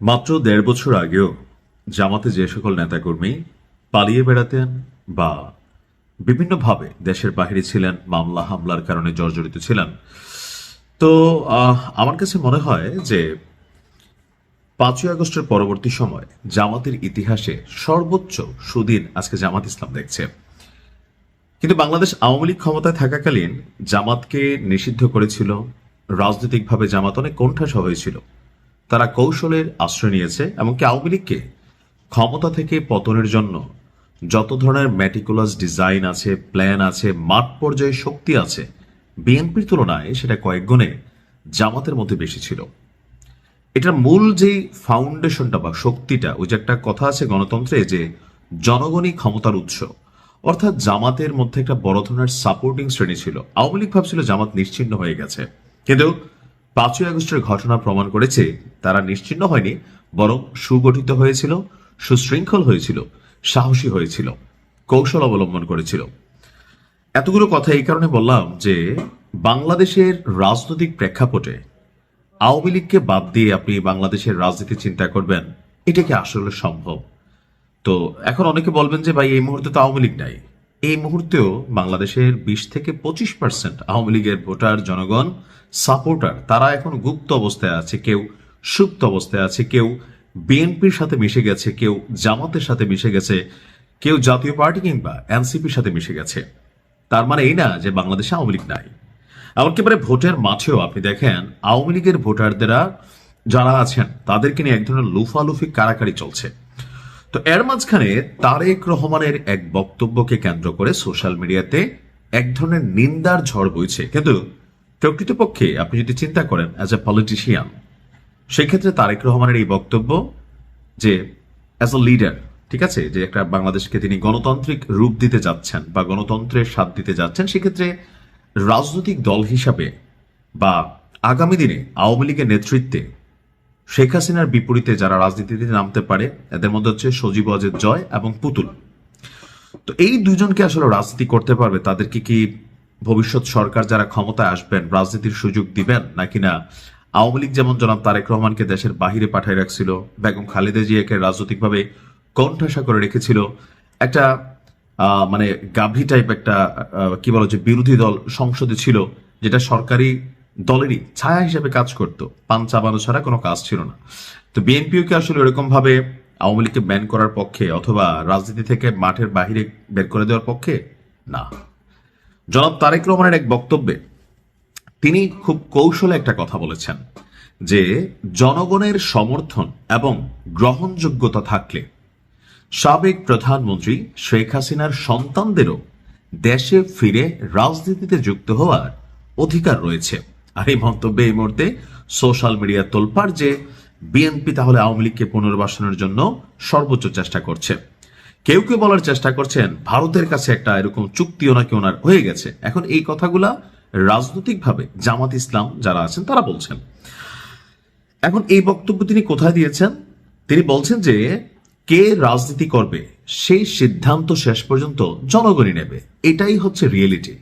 মাত্র দেড় বছর আগেও জামাতে যে সকল নেতাকর্মী পালিয়ে বেড়াতেন বা বিভিন্নভাবে দেশের বাইরে ছিলেন, মামলা, হামলার কারণে জর্জরিত ছিলেন, তো আমার কাছে মনে হয় যে পাঁচই আগস্টের পরবর্তী সময় জামাতের ইতিহাসে সর্বোচ্চ সুদিন আজকে জামাত ইসলাম দেখছে। কিন্তু বাংলাদেশ আওয়ামী লীগ ক্ষমতায় থাকাকালীন জামাতকে নিষিদ্ধ করেছিল, রাজনৈতিকভাবে জামাত অনেক কোণঠাসা হয়েছিল। তারা কৌশলের আশ্রয় নিয়েছে এমনকি আওয়ামী লীগকে ক্ষমতা থেকে পতনের জন্য যত ধরনের ম্যাটিকুলাস ডিজাইন আছে প্ল্যান আছে, মাঠ পর্যায়ে শক্তি আছে, বিএনপির তুলনায় সেটা কয়েক গুণে জামাতের মধ্যে বেশি ছিল। এটার মূল যে ফাউন্ডেশনটা বা শক্তিটা, ওই যে একটা কথা আছে গণতন্ত্রে যে জনগণই ক্ষমতার উৎস। অর্থাৎ জামাতের মধ্যে একটা বড় ধরনের সাপোর্টিং শ্রেণি ছিল। আওয়ামী লীগ ভাবছিল জামাত নিশ্চিন্ন হয়ে গেছে। কিন্তু পাঁচই আগস্টের ঘটনা প্রমাণ করেছে, তারা নিশ্চিন্ন হয়নি, বরং সুগঠিত হয়েছিল, সুশৃঙ্খল হয়েছিল, সাহসী হয়েছিল, কৌশল অবলম্বন করেছিল। এতগুলো কথা এই কারণে বললাম যে, বাংলাদেশের রাজনৈতিক প্রেক্ষাপটে আওয়ামী লীগকে বাদ দিয়ে আপনি বাংলাদেশের রাজনীতি চিন্তা করবেন, এটা কি আসলে সম্ভব? তো এখন অনেকে বলবেন যে, ভাই, এই মুহূর্তে তো আওয়ামী লীগ নাই। এই মুহূর্তেও বাংলাদেশের বিশ থেকে পঁচিশ পার্সেন্ট আওয়ামী লীগের ভোটার জনগণ সাপোর্টার তারা এখন গুপ্ত অবস্থায় আছে, কেউ সুপ্ত অবস্থায় আছে, কেউ বিএনপির সাথে মিশে গেছে, কেউ জামাতের সাথে মিশে গেছে, কেউ জাতীয় পার্টি কিংবা এনসিপির সাথে মিশে গেছে। তার মানে এই না যে বাংলাদেশে আওয়ামী লীগ নাই। এমনকি এবারে ভোটের মাঠেও আপনি দেখেন, আওয়ামী লীগের ভোটারদেরা যারা আছেন, তাদেরকে নিয়ে এক ধরনের লুফালুফি কারাকারি চলছে। তো এর মাঝখানে তারেক রহমানের এক বক্তব্যকে কেন্দ্র করে সোশ্যাল মিডিয়াতে এক ধরনের নিন্দার ঝড় বইছে। কিন্তু প্রকৃতপক্ষে আপনি যদি চিন্তা করেন অ্যাজ এ পলিটিশিয়ান সেক্ষেত্রে তারেক রহমানের এই বক্তব্য যে অ্যাজ আ লিডার ঠিক আছে, যে একটা বাংলাদেশকে তিনি গণতান্ত্রিক রূপ দিতে যাচ্ছেন বা গণতন্ত্রের স্বাদ দিতে যাচ্ছেন, সেক্ষেত্রে রাজনৈতিক দল হিসাবে বা আগামী দিনে আওয়ামী লীগের নেতৃত্বে শেখ হাসিনার বিপরীতে যারা রাজনীতিতে নামতে পারে, এদের মধ্যে হচ্ছে সজীব অজের জয় এবং পুতুল। তো এই দুজনকে আসলে রাজনীতি করতে পারবে, তাদেরকে কি ভবিষ্যৎ সরকার যারা ক্ষমতায় আসবেন, রাজনীতির সুযোগ দিবেন? নাকি না? আওয়ামী লীগ যেমন জনাব তারেক রহমানকে দেশের বাহিরে পাঠিয়ে রাখছিল, বেগম খালেদা জিয়াকে রাজনৈতিকভাবে কণ্ঠাসা করে রেখেছিল, একটা মানে গাভী টাইপ একটা কি বলো যে বিরোধী দল সংসদে ছিল, যেটা সরকারি দলেরই ছায়া হিসেবে কাজ করতো। পান চাবানো ছাড়া কোনো কাজ ছিল না। তো বিএনপিও কি আসলে এরকম ভাবে আওয়ামী লীগকে ব্যান করার পক্ষে অথবা রাজনীতি থেকে মাঠের বাহিরে বের করে দেওয়ার পক্ষে? না। জনাব তারেক রহমানের এক বক্তব্যে তিনি খুব কৌশলে একটা কথা বলেছেন যে জনগণের সমর্থন এবং গ্রহণযোগ্যতা থাকলে সাবেক প্রধানমন্ত্রী শেখ হাসিনার সন্তানদেরও দেশে ফিরে রাজনীতিতে যুক্ত হওয়ার অধিকার রয়েছে। আর এই মন্তব্যে এই মুহূর্তে সোশ্যাল মিডিয়া তোলপাড় যে বিএনপি তাহলে আওয়ামী লীগকে পুনর্বাসনের জন্য সর্বোচ্চ চেষ্টা করছে। কেউ কেউ বলার চেষ্টা করছেন, ভারতের কাছে একটা এরকম চুক্তিও নাকি ওনার হয়ে গেছে। এখন এই কথাগুলা রাজনৈতিকভাবে জামাত ইসলাম যারা আছেন, তারা বলছেন। এখন এই বক্তব্য তিনি কোথায় দিয়েছেন? তিনি বলছেন যে, কে রাজনীতি করবে, সেই সিদ্ধান্ত শেষ পর্যন্ত জনগণই নেবে। এটাই হচ্ছে রিয়েলিটি।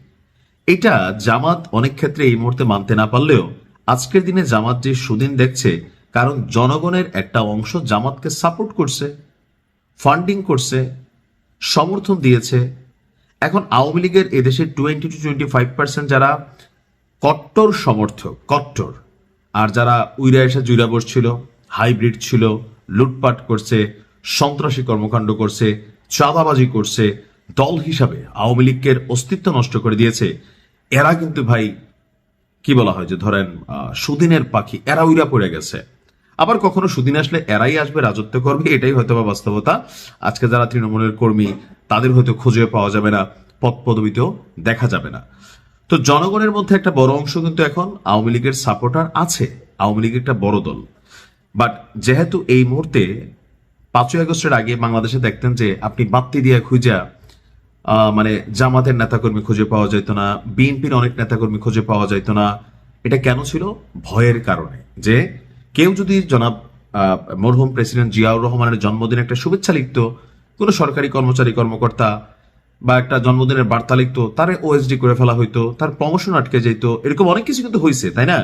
এটা জামাত অনেক ক্ষেত্রে এই মুহূর্তে মানতে না পারলেও আজকের দিনে জামাত যে সুদিন দেখছে, কারণ জনগণের একটা অংশ জামাতকে সাপোর্ট করছে ফান্ডিং করছে, সমর্থন দিয়েছে। এখন আওয়ামী লীগের এদেশে twenty two twenty five percent যারা কট্টর সমর্থক, কট্টর, আর যারা উইরা এসে জুইরা বসছিল হাইব্রিড ছিল, লুটপাট করছে, সন্ত্রাসী কর্মকাণ্ড করছে, চাঁদাবাজি করছে, দল হিসাবে আওয়ামী লীগের অস্তিত্ব নষ্ট করে দিয়েছে। এরা কিন্তু ভাই, কি বলা হয় যে ধরেন সুদিনের পাখি, এরা উইরা পড়ে গেছে। আবার কখনো সুদিন আসলে এরাই আসবে, রাজত্ব করবে, এটাই হয়তো বা বাস্তবতা। আজকে যারা তৃণমূলের কর্মী, তাদের হয়তো খুঁজে পাওয়া যাবে না, পদ পদবিতেও দেখা যাবে না। তো জনগণের মধ্যে একটা বড় অংশ কিন্তু এখন আওয়ামী লীগের সাপোর্টার আছে। আওয়ামী লীগের একটা বড় দল। বাট যেহেতু এই মুহূর্তে পাঁচই আগস্টের আগে বাংলাদেশে দেখতেন যে আপনি বাত্তি দিয়ে খুঁজা মানে জামাতের নেতাকর্মী খুঁজে পাওয়া যেত না, বিএনপির অনেক নেতাকর্মী খুঁজে পাওয়া যেত না। এটা কেন ছিল? ভয়ের কারণে। যে কেউ যদি জনাব মরহুম প্রেসিডেন্ট জিয়াউর রহমানের জন্মদিনে একটা শুভেচ্ছা লিখতো, কোনো সরকারি কর্মচারী, কর্মকর্তা, বা একটা জন্মদিনের বার্তা লিখতো, তার ওএসডি করে ফেলা হইতো, তার প্রমোশন আটকে যেত এরকম অনেক কিছু কিন্তু হয়েছে তাই না?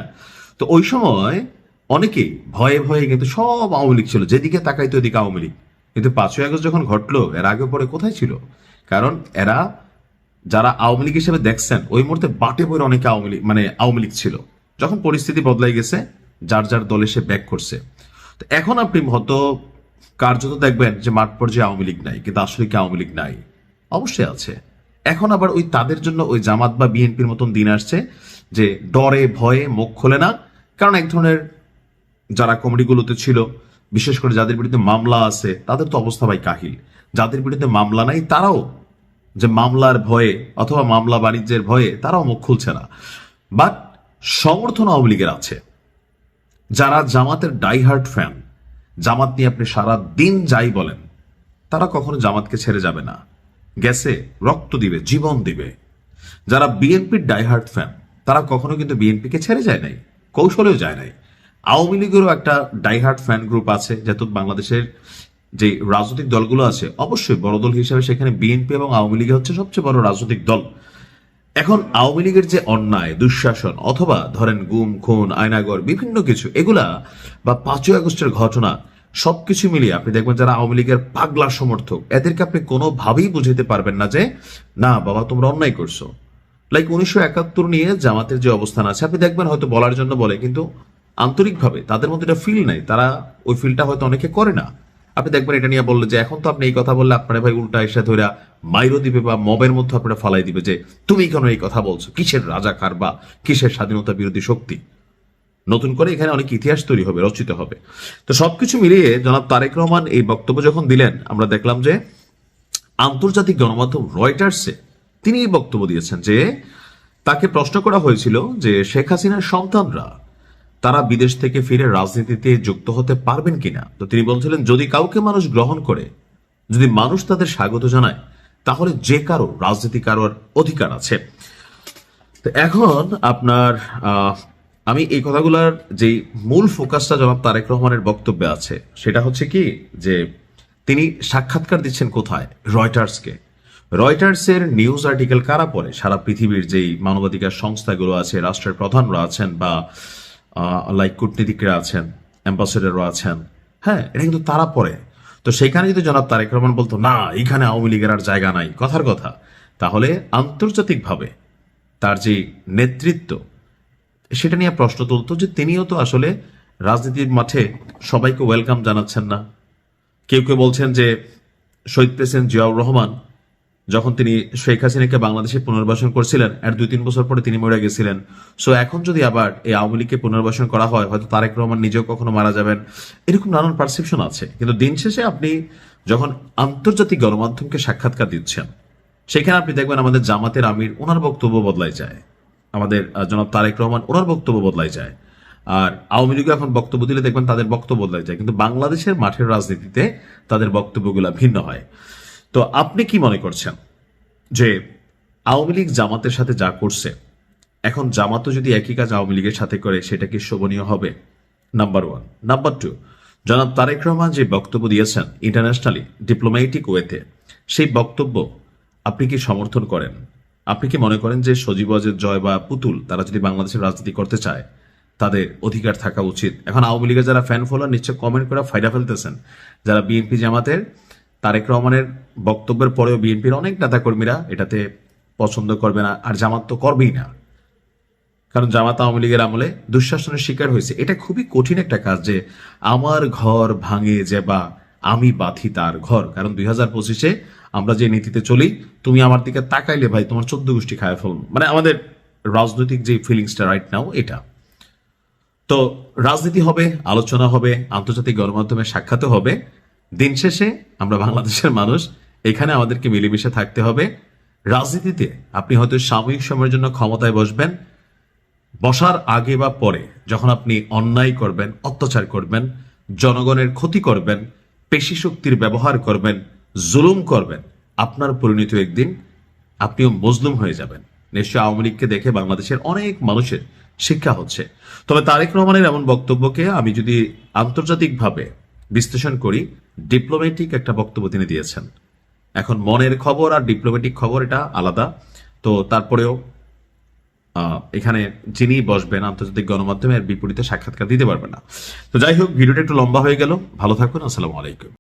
তো ওই সময় অনেকেই ভয়ে ভয়ে কিন্তু সব আওয়ামী লীগ ছিল, যেদিকে তাকাইতো ওদিকে আওয়ামী লীগ। কিন্তু পাঁচই আগস্ট যখন ঘটলো, এর আগে পরে কোথায় ছিল? কারণ এরা যারা আওয়ামী লীগ হিসেবে দেখছেন, ওই মুহূর্তে বাটে বইয়ের অনেকে আওয়ামী লীগ মানে আওয়ামী লীগ ছিল। যখন পরিস্থিতি বদলাই গেছে, যার যার দলে সে ব্যাক করছে। তো এখন আপনি হয়তো কার্যত দেখবেন যে মাঠ পর্যায়ে আওয়ামী লীগ নাই, কিন্তু আসলে কি আওয়ামী লীগ নাই? অবশ্যই আছে। এখন আবার ওই তাদের জন্য ওই জামাত বা বিএনপির মতন দিন আসছে যে ডরে, ভয়ে মুখ খোলে না। কারণ এক ধরনের যারা কমিটিগুলোতে ছিল, বিশেষ করে যাদের বিরুদ্ধে মামলা আছে, তাদের তো অবস্থা ভাই কাহিল। যাদের বিরুদ্ধে মামলা নাই, তারাও যে মামলার ভয়ে অথবা মামলা বাণিজ্যের ভয়ে তারাও মুখ খুলছে না। বাট সমর্থন আওয়ামী লীগের আছে। যারা জামাতের ডাইহার্ট ফ্যান জামাত নিয়ে আপনি সারা দিন যাই বলেন, তারা কখনো জামাতকে ছেড়ে যাবে না। গেছে, রক্ত দিবে, জীবন দিবে। যারা বিএনপির ডাইহার্ট ফ্যান তারা কখনো কিন্তু বিএনপিকে ছেড়ে যায় নাই, কৌশলেও যায় নাই। আওয়ামী লীগেরও একটা ডাইহার্ট ফ্যান গ্রুপ আছে, যেহেতু বাংলাদেশের যে রাজনৈতিক দলগুলো আছে, অবশ্যই বড় দল হিসেবে সেখানে বিএনপি এবং আওয়ামী লীগ হচ্ছে সবচেয়ে বড় রাজনৈতিক দল। এখন আওয়ামী লীগের যে অন্যায়, দুঃশাসন, অথবা ধরেন গুম, খুন আয়নাগর বিভিন্ন কিছু, এগুলা বা পাঁচই আগস্টের ঘটনা, সবকিছু মিলিয়ে আপনি দেখবেন যারা আওয়ামী লীগের পাগলা সমর্থক, এদেরকে আপনি কোনোভাবেই বুঝাতে পারবেন না যে, না বাবা, তোমরা অন্যায় করছ। লাইক উনিশশো একাত্তর নিয়ে জামাতের যে অবস্থান আছে, আপনি দেখবেন হয়তো বলার জন্য বলে, কিন্তু আন্তরিকভাবে তাদের মধ্যে এটা ফিল নাই। তারা ওই ফিলটা হয়তো অনেকে করে না। আপনি দেখবেন এটা নিয়ে বললে যে, এখন তো আপনি এই কথা বললে আপনার ভাই উল্টা এসে ধরে মাইরো দিবে বা মবের মধ্যে আপনারা ফালাই দিবে যে, তুমি কেন এই কথা বলছো? কিসের রাজাকার বা কিসের স্বাধীনতা বিরোধী শক্তি? নতুন করে এখানে অনেক ইতিহাস তৈরি হবে, রচিত হবে। তো সবকিছু মিলিয়ে জনাব তারেক রহমান এই বক্তব্য যখন দিলেন, আমরা দেখলাম যে আন্তর্জাতিক গণমাধ্যম রয়টার্সে তিনি এই বক্তব্য দিয়েছেন যে, তাকে প্রশ্ন করা হয়েছিল যে শেখ হাসিনার সন্তানরা তারা বিদেশ থেকে ফিরে রাজনীতিতে যুক্ত হতে পারবেন কিনা? তো তিনি বলছিলেন, যদি কাউকে মানুষ গ্রহণ করে, যদি মানুষ তাদের স্বাগত জানায়, তাহলে যে কারও রাজনীতি কারোর অধিকার আছে। তো এখন আপনার আমি এই কথাগুলোর যে মূল ফোকাসটা জনাব তারেক রহমানের বক্তব্যে আছে, সেটা হচ্ছে কি যে তিনি সাক্ষাৎকার দিচ্ছেন কোথায়? রয়টার্সকে। রয়টার্সের নিউজ আর্টিকেল কারা পড়ে? সারা পৃথিবীর যেই মানবাধিকার সংস্থাগুলো আছে, রাষ্ট্রের প্রধানরা আছেন বা লাইক কূটনীতিকরা আছেন অ্যাম্বাসেডাররা আছেন। হ্যাঁ এটা কিন্তু তারা পড়ে। তো সেখানে যদি জনাব তারেক রহমান বলতো, না, এখানে আওয়ামী লীগের আর জায়গা নাই, কথার কথা, তাহলে আন্তর্জাতিকভাবে তার যে নেতৃত্ব, সেটা নিয়ে প্রশ্ন তুলতো যে তিনিও তো আসলে রাজনীতির মাঠে সবাইকে ওয়েলকাম জানাচ্ছেন না। কেউ কেউ বলছেন যে শহীদ প্রেসিডেন্ট জিয়াউর রহমান যখন তিনি শেখ হাসিনাকে বাংলাদেশে পুনর্বাসন করছিলেন, এর দুই তিন বছর পরে তিনি মরে গেছিলেন। সো এখন যদি আবার এই আওয়ামী লীগকে পুনর্বাসন করা হয়, হয়তো তারেক রহমান নিজেও কখনো মারা যাবেন। এরকম নানান পারসেপশন আছে। কিন্তু দিন শেষে আপনি যখন আন্তর্জাতিক গণমাধ্যমকে সাক্ষাৎকার দিচ্ছেন, সেখানে আপনি দেখবেন আমাদের জামাতের আমির, ওনার বক্তব্য বদলাই যায়। আমাদের জনাব তারেক রহমান, ওনার বক্তব্য বদলাই যায়। আর আওয়ামী লীগ এখন বক্তব্য দিলে দেখবেন তাদের বক্তব্য বদলাই যায়। কিন্তু বাংলাদেশের মাঠের রাজনীতিতে তাদের বক্তব্যগুলো ভিন্ন হয়। তো আপনি কি মনে করছেন যে আওয়ামী লীগ জামাতের সাথে যা করছে, এখন জামাতও যদি একই কাজ আওয়ামী লীগের সাথে করে, সেটা কি শোভনীয় হবে? নাম্বার ওয়ান নাম্বার টু জনাব তারেক রহমান যে বক্তব্য দিয়েছেন ইন্টারন্যাশনালি ডিপ্লোম্যাটিক ওয়েতে সেই বক্তব্য আপনি কি সমর্থন করেন? আপনি কি মনে করেন যে সজীব ওয়াজেদ জয় বা পুতুল, তারা যদি বাংলাদেশের রাজনীতি করতে চায়, তাদের অধিকার থাকা উচিত? এখন আওয়ামী লীগের যারা ফ্যান ফলোয়ার নিশ্চয় কমেন্ট করে ফায়দা ফেলতেছেন। যারা বিএনপি জামাতের তারেক রহমানের বক্তব্যের পরেও বিএনপির অনেক নেতাকর্মীরা এটাতে পছন্দ করবে না, আর জামাত তো করবেই না। কারণ জামাত আওয়ামী লীগের আমলে দুঃশাসনের শিকার হয়েছে। এটা খুবই কঠিন একটা কাজ যে আমার ঘর ভাঙে যে বা আমি বাথি তার ঘর। কারণ দুই হাজার পঁচিশে আমরা যে নীতিতে চলি, তুমি আমার দিকে তাকাইলে ভাই তোমার চোদ্দ গোষ্ঠী খায় ফেলব মানে আমাদের রাজনৈতিক যে ফিলিংসটা রাইট নাও এটা। তো রাজনীতি হবে, আলোচনা হবে, আন্তর্জাতিক গণমাধ্যমে সাক্ষাৎও হবে। দিন শেষে আমরা বাংলাদেশের মানুষ, এখানে আমাদেরকে মিলেমিশে থাকতে হবে। রাজনীতিতে আপনি হয়তো সাময়িক সময়ের জন্য ক্ষমতায় বসবেন। বসার আগে বা পরে যখন আপনি অন্যায় করবেন, অত্যাচার করবেন, জনগণের ক্ষতি করবেন, পেশি শক্তির ব্যবহার করবেন, জুলুম করবেন, আপনার পরিণত একদিন আপনিও মজলুম হয়ে যাবেন। নিশ্চয় আওয়ামী লীগকে দেখে বাংলাদেশের অনেক মানুষের শিক্ষা হচ্ছে। তবে তারেক রহমানের এমন বক্তব্যকে আমি যদি আন্তর্জাতিকভাবে বিশ্লেষণ করি ডিপ্লোম্যাটিক একটা বক্তব্য তিনি দিয়েছেন। এখন মনের খবর আর ডিপ্লোম্যাটিক খবর এটা আলাদা। তো তারপরেও এখানে যিনি বসবেন আন্তর্জাতিক গণমাধ্যমের বিপরীতে সাক্ষাৎকার দিতে পারবে না। তো যাই হোক, ভিডিওটা একটু লম্বা হয়ে গেল। ভালো থাকুন, আসসালামু আলাইকুম।